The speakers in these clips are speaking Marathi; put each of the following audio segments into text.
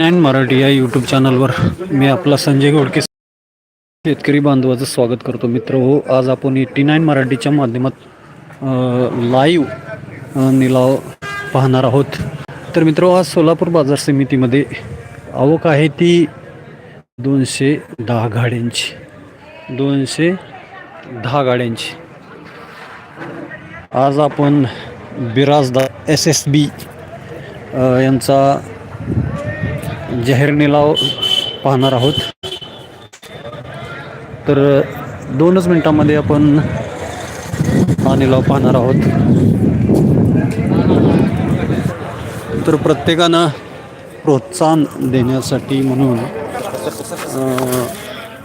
नाईन मराठी या यूट्यूब चॅनलवर मी आपला संजय गोडके शेतकरी बांधवाचं स्वागत करतो मित्र. हो आज आपण एट्टी नाईन मराठीच्या माध्यमात लाईव्ह निलाव पाहणार आहोत. तर मित्र आज सोलापूर बाजार समितीमध्ये आवक आहे ती दोनशे दहा गाड्यांची. दोनशे दहा गाड्यांची. आज आपण बिराजदा एस एस बी यांचा जाहीर निलाव पाहणार आहोत. तर दोनच मिनिटांमध्ये आपण हा निलाव पाहणार आहोत. तर प्रत्येकानं प्रोत्साहन देण्यासाठी म्हणून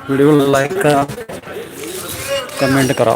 व्हिडिओला लाईक करा कमेंट करा.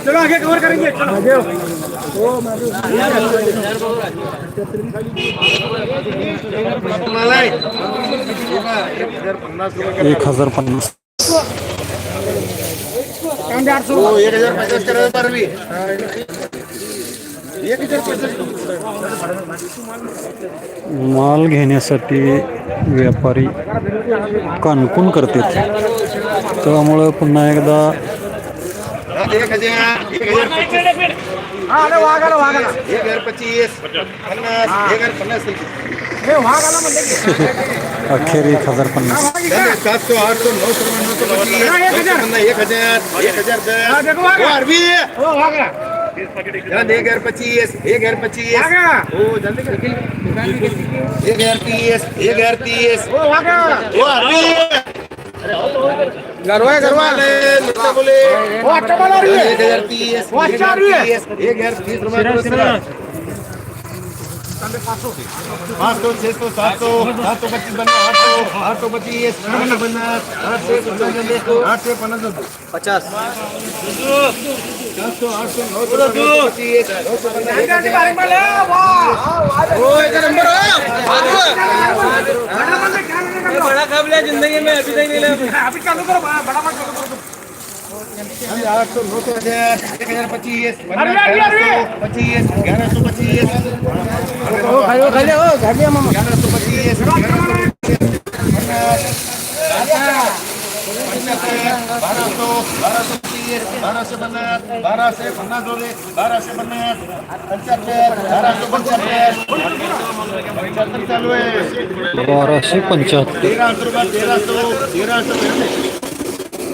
चलो आगे कवर करेंगे। एक हजार पन्नास। हो एक हजार पचास करायला पारवी एक हजार पचास माल घेण्यासाठी व्यापारी कानकून करतात. त्यामुळं पुन्हा एकदा एक हज़ार हे अखेर एक हज़ार पन्नास सात सौ आठ सौ नौ सौ नौ सौ एक हज़ार एक हज़ार एक हज़ार पच्चीस एक हज़ार पच्चीस एक हज़ार तीस एक हज़ार तीस गरवा गरवा। मित्र बोले। वो अच्छा बोला रही है। एक हजार तीस वो अच्छा आ रही है। एक हजार तीस रुपए पाँच सौ छह सौ सात सौ सात सौ पच्चीस बनना आठ सौ आठ सौ पच्चीस आठ सौ पन्नास आठ से पचास आठ से पन्नास पचास सात सौ आठ सौ नौ सौ नौ सौ पच्चीस नौ सौ बड़ा कब लिया जिंदगी में अभी तक नहीं लिया अभी चालू करो बड़ा मत करो आठ सौ नौ सौ हजार एक हजार पच्चीस पच्चीस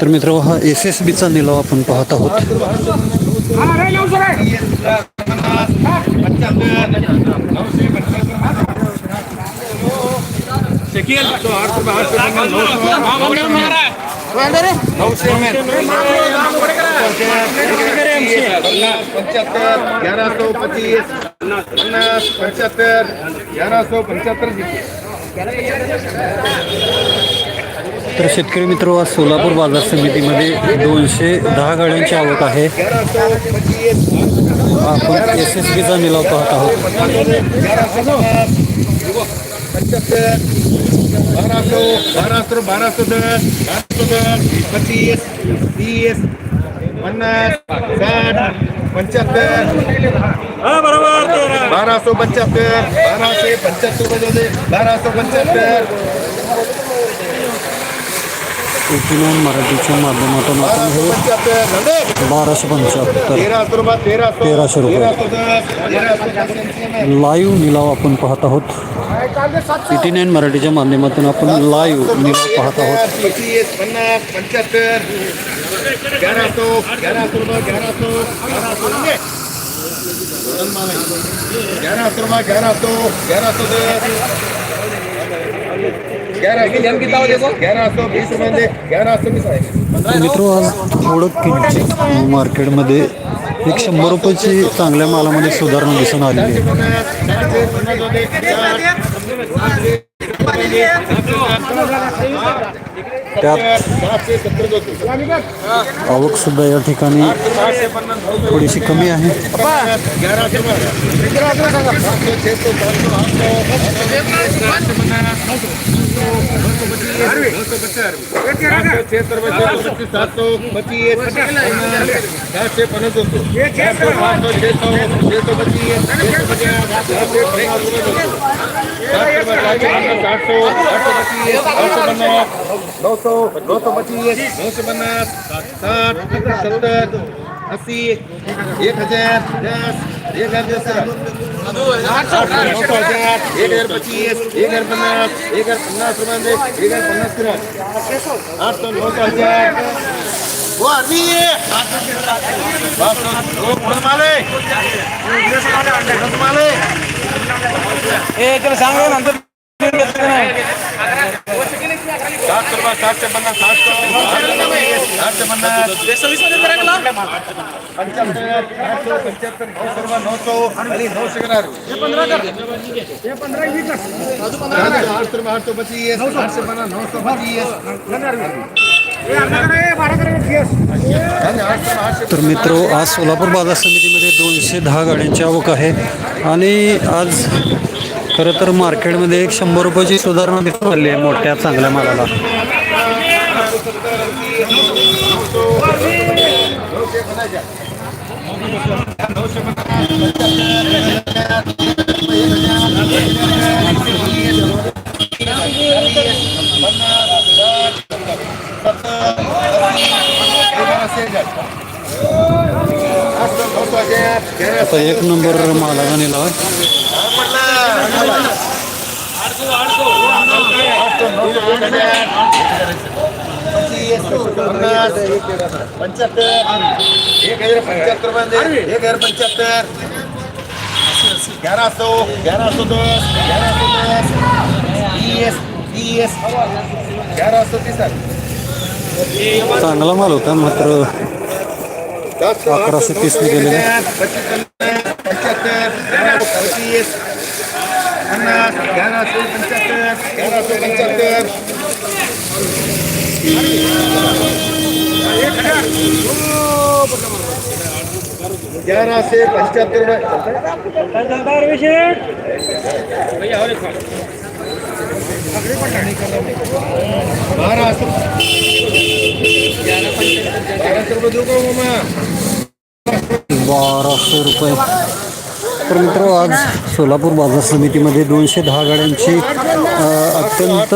तर मित्र हा एस एस बीचा निलाव आपण पाहत आहोत. पंचहत्तर ग्यारह सौ पच्चीस पन्नास पंचहत्तर ग्यारह सौ पंचहत्तर तर शेतकरी मित्र आज सोलापूर बाजार समितीमध्ये दोनशे दहा गाड्यांची आवक आहे. आपण एस एस बीचा निलाव पाहत आहोत. पंचाहत्तर बारह सौ बाराशे सौ बारह सौ दस बारह तीस पन्नास साठ पंचहत्तर बारह सौ पचहत्तर बारह से बाराशे बजे दे मराठीच्या माध्यमातून आपण हे बाराशे पंच्याहत्तर तेराशे रुपये लाईव्ह निलाव आपण पाहत आहोत एटी नाईन मराठीच्या माध्यमातून आपण लाईव्ह निलाव पाहत आहोत पंच्याहत्तर ग्यारह सौ ग्यारह सौ ग्यारह सौ मित्र आज थोडं किंचित मार्केटमध्ये एक शंभर रुपयाची चांगल्या मालामध्ये सुधारणा दिसून आलेली आहे. त्यात या ठिकाणी थोडीशी कमी आहे नौ सौ सौ पच्चीस नौ सौ पन्नास साठ सत्तर अस्सी एक हज़ार दस एक हज़ार दस नौ हज़ार एक हज़ार पच्चीस एक हज़ार पन्नास एक हज़ार पन्नास रुपये एक हज़ार पन्नास करा आठ सौ नौ सौ हज़ार। वो आदमी है। दो फुल माले माले। सात सौ रुपये पन्नास पन्नास पंच्याहत्तर पंच्याहत्तर पच्चीस पन्नास पच्चीस तर मित्र आज सोलापूर बाजार समितीमध्ये दोनशे दहा गाड्यांची आवक आहे आणि आज खरं तर मार्केटमध्ये एक शंभर रुपयाची सुधारणा दिसून आली आहे मोठ्या चांगल्या मालाला. आता एक नंबर मालाचा निलाव आहे पंच्याहत्तर एक हजार पंच्याहत्तर रुपये एक हजार पंच्याहत्तर ग्यारह सौ ग्यारह सौ दस ग्यारह सौ दस तीस तीस ग्यारह सौ तीस चांगला माल होता मात्र अकराशे तीसने गेलेले आहे. पंच्याहत्तर ग्यारह सौ पच्चीस पन्नास ग्यारह सौ पंच्याहत्तर ग्यारह सौ पंच्याहत्तर ग्यारह से पंच्याहत्तर रुपये बारह सौ बारह सौ रुपये. तर मित्र आज सोलापूर बाजार समितीमध्ये दोनशे दहा गाड्यांची अत्यंत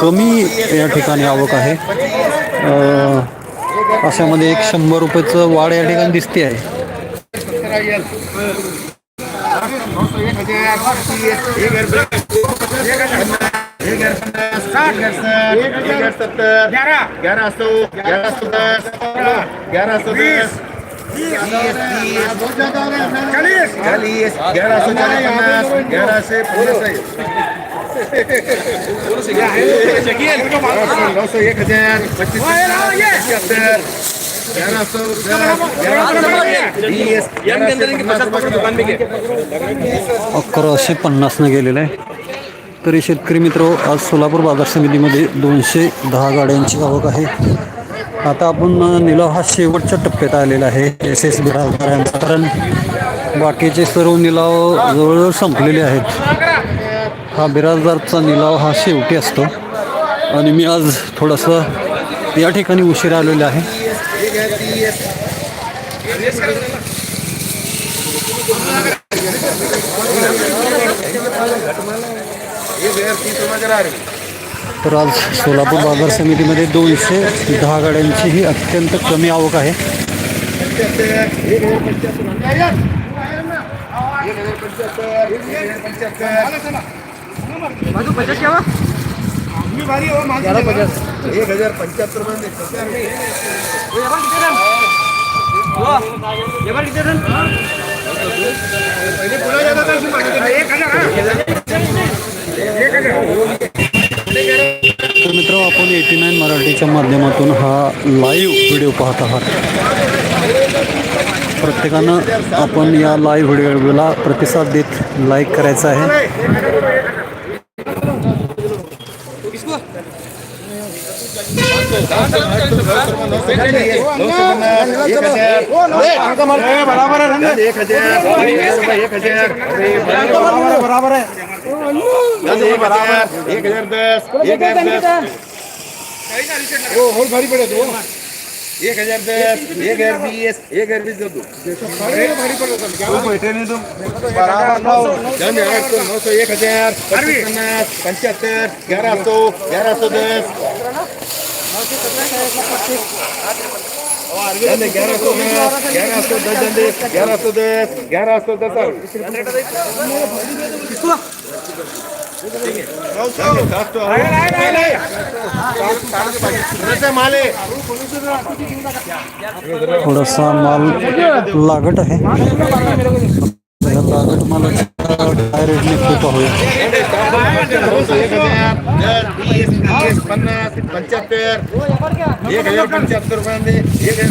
कमी या ठिकाणी आवक आहे. अशामध्ये एक शंभर रुपयाचं वाढ या ठिकाणी दिसते आहे. ग्यारह ग्यारह सौ ग्यारह सौ दस ग्यारह सौ दस चालीस चालीस ग्यारह सौ चालीस पन्नास ग्यारह से पन्नास नौ सौ एक हजार पच्चीस पचहत्तर ग्यारह सौ अकराशे पन्नासनं गेलेलं आहे. तरी शेतकरी मित्र आज सोलापूर बाजार समितीमध्ये दोनशे दहा गाड्यांची आवक आहे. आता आपण निलाव हा शेवटच्या टप्प्यात आलेला आहे. एस एस बिराजदार कारण बाकीचे सर्व निलाव जवळजवळ संपलेले आहेत. हा बिराजदारचा निलाव हा शेवटी असतो. आणि मी आज थोडंसं या ठिकाणी उशीर आलेलो आहे. एक तर आज सोलापूर बाज़ार समितीमध्ये दोनशे दहा गाड्यांची ही अत्यंत कमी आवक आहे. एक हज़ार पंच्याहत्तर माध्यमातून हा लाईव्ह व्हिडिओ पाहत आहात. प्रत्येकानं आपण या लाईव्ह व्हिडिओला प्रतिसाद देत लाईक करायचा आहे. बराबर आहे एक हजार एक हजार बराबर आहे एक हजार एक हजार दस एक हजार दस हो हो भारी पडत हो? एक हजार दस एक हजार बीस एक हजार बीस जातो भारी पडत बराबर नऊ सौ एक हजार पन्नास पंच्याहत्तर ग्यारह सौ ग्यारह सौ दस। जल्दी ग्यारह सौ दस ग्यारह सौ दस जल्दी ग्यारह सौ दस ग्यारह सौ दस। माले थोडासा माल लागट या लागट मालाचा डायरेक्ट निघतो पाहूया पन्नास पंच्याहत्तर एक हज़ार रुपयांमध्ये एक हज़ार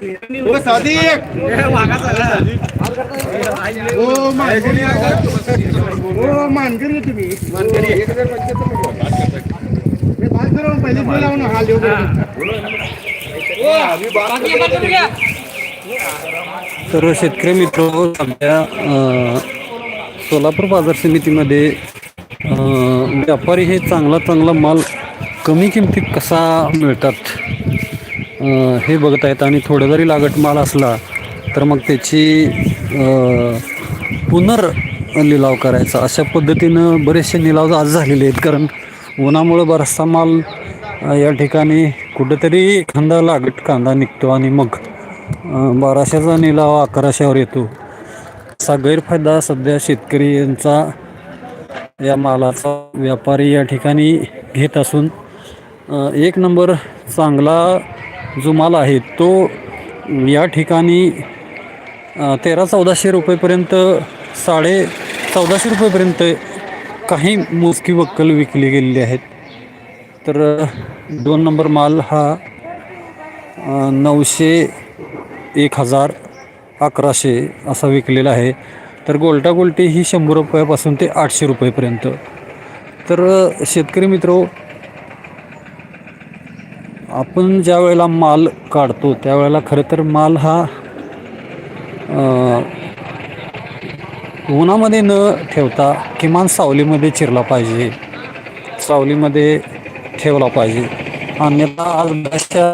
मानकरी! हो तुम्ही. पहिले बोलाव ना हा तर शेतकरी मित्र सध्या अं, सोलापूर बाजार समितीमध्ये व्यापारी हे चांगला चांगला माल कमी किमतीत कसा मिळतात? हे बघत आहेत आणि थोडं जरी लागट माल असला तर मग त्याची पुनर् पुनर लिलाव करायचा. अशा पद्धतीनं बरेचसे निलाव आज झालेले आहेत. कारण उन्हामुळं बराचसा माल या ठिकाणी कुठंतरी एखादा लागट कांदा निघतो आणि मग बाराशेचा निलाव अकराशेवर येतो. असा गैरफायदा सध्या शेतकरी यांचा या मालाचा व्यापारी या ठिकाणी घेत असून एक नंबर चांगला जो माल आहे तो या ठिकाणी तेरा चौदाशे रुपयेपर्यंत साडे चौदाशे रुपयेपर्यंत काही मोजकी वक्कल विकली गेलेली आहेत. तर दोन नंबर माल हा नऊशे एक हजार अकराशे असा विकलेला आहे. तर गोल्टा गोल्टी ही शंभर रुपयापासून ते आठशे रुपयेपर्यंत. तर शेतकरी मित्र आपण ज्या वेळेला माल काढतो त्यावेळेला खरं तर माल हा उन्हामध्ये न ठेवता किमान सावलीमध्ये चिरला पाहिजे. सावलीमध्ये ठेवला पाहिजे. अन्यथा आज बऱ्याचशा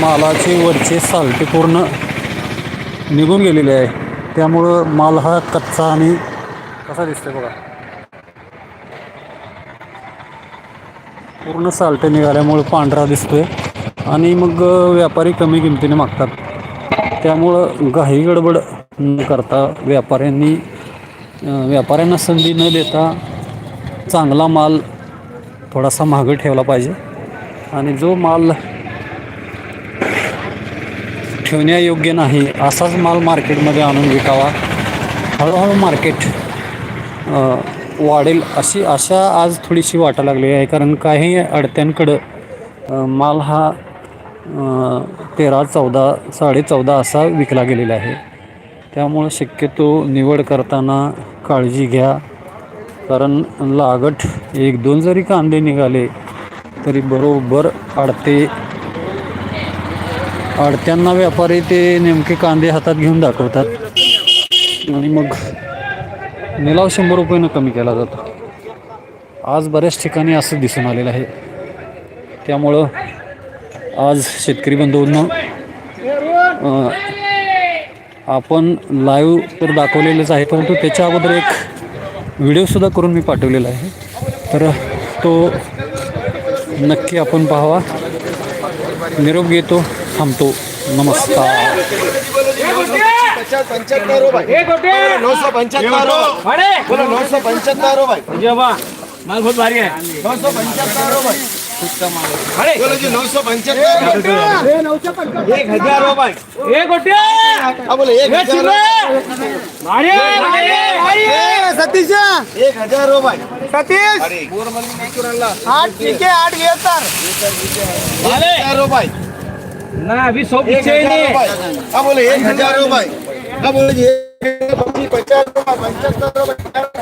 मालाचे वरचे सालटे पूर्ण निघून गेलेले आहे. त्यामुळं माल हा कच्चा आणि कसा दिसतो बघा. पूर्ण सालटे निघाल्यामुळं पांढरा दिसतोय. आणि मग व्यापारी कमी किमतीने मागतात. त्यामुळं घाई गडबड न करता व्यापाऱ्यांनी व्यापाऱ्यांना संधी न देता चांगला माल थोडासा महाग ठेवला पाहिजे. आणि जो माल ठेवण्यायोग्य नाही असाच माल मार्केटमध्ये आणून विकावा. हळूहळू मार्केट वाढेल अशी आशा आज थोडीशी वाटा लागली आहे. कारण काही अडत्यांकडं माल हा तेरा चौदा साडे चौदा असा विकला गेलेला आहे. त्यामुळं शक्यतो निवड करताना काळजी घ्या. कारण लागट एक दोन जरी कांदे निघाले तरी बरोबर अडते. अडत्यांना व्यापारी ते नेमके कांदे हातात घेऊन दाखवतात. आणि मग निलाव शंभर रुपयानं कमी केला जातो. आज बऱ्याच ठिकाणी असं दिसून आलेलं आहे. त्यामुळं आज शेतकरी बंधूंना आपण लाईव्ह तर दाखवलेलंच आहे परंतु त्याच्या अगोदर एक व्हिडिओसुद्धा करून मी पाठवलेला आहे. तर तो नक्की आपण पाहावा. निरोप घेतो थांबतो. नमस्कार. पचास पंचहत्तर हो भाई एक होते नौ सौ पंचहत्तर हो अरे बोलो नौ सौ पंचहत्तर हो भाई ये बा माल बहुत भारी है नौ सौ पंचहत्तर हो भाई अरे बोलो जी नौ सौ पंचहत्तर एक हजार हो भाई एक होते हाँ बोले एक ये हजार चिल्ले भारी है, भारी है, भारी है। सतीश एक हजार हो भाई सतीश आठ ठीक है आठ एक अरे हजार हो भाई ना अभी सौ एक पीछे ही हजार नहीं हो है भाई हाँ बोले एक हजार हो भाई हाँ बोले जी एक पच्चीस पचास हो भाई